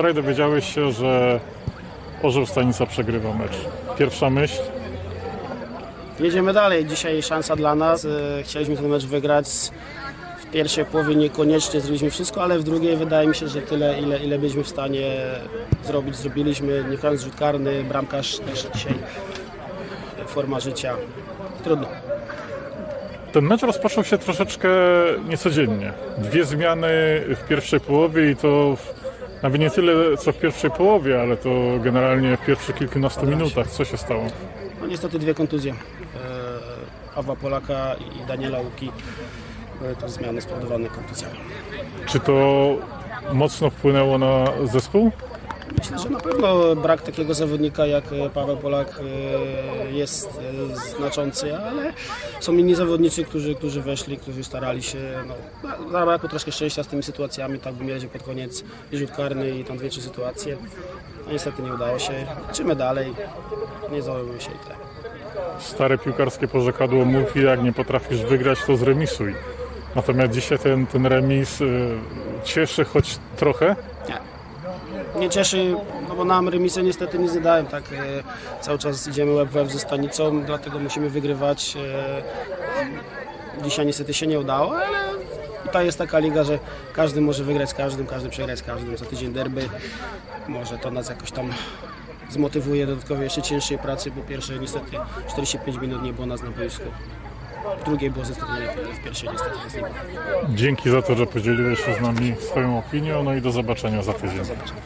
Wczoraj dowiedziałeś się, że Orzeł Stanica przegrywa mecz. Pierwsza myśl, Jedziemy dalej. Dzisiaj szansa dla nas. E, Chcieliśmy ten mecz wygrać. W pierwszej połowie niekoniecznie zrobiliśmy wszystko, ale w drugiej wydaje mi się, że tyle, ile, ile byliśmy w stanie zrobić, zrobiliśmy. Nie kończąc rzut karny, bramkarz też dzisiaj forma życia. Trudno. ten mecz rozpoczął się troszeczkę niecodziennie. Dwie zmiany w pierwszej połowie i to nawet nie tyle co w pierwszej połowie, ale to generalnie w pierwszych kilkunastu minutach. Co się stało? No niestety dwie kontuzje. E, Pawła Polaka i Daniela Łuki. Były to zmiany spowodowane kontuzjami. Czy to mocno wpłynęło na zespół? Myślę, że na pewno brak takiego zawodnika jak e, Paweł Polak e, jest e, znaczący, ale są inni zawodnicy, którzy, którzy weszli, którzy starali się. No, zabrakło troszkę szczęścia z tymi sytuacjami, tak by mieli pod koniec i rzut karny i tam dwie, trzy sytuacje. No, niestety nie udało się. Liczymy dalej, nie załamujmy się i tyle. Stare piłkarskie porzekadło mówi, jak nie potrafisz wygrać, to zremisuj. Natomiast dzisiaj ten, ten remis y, cieszy choć trochę. Nie cieszy, no bo nam remisy niestety nie zadałem, tak e, cały czas idziemy łeb w ze Stanicą, dlatego musimy wygrywać. E, dzisiaj niestety się nie udało, ale to jest taka liga, że każdy może wygrać z każdym, każdy przegrać z każdym, za tydzień derby. Może to nas jakoś tam zmotywuje dodatkowo jeszcze cięższej pracy, bo pierwsze niestety 45 minut nie było nas na boisku. W drugiej było zdecydowanie lepiej, w pierwszej niestety nas nie było. Dzięki za to, że podzieliłeś się z nami swoją opinią, no i do zobaczenia za tydzień. Zobaczymy.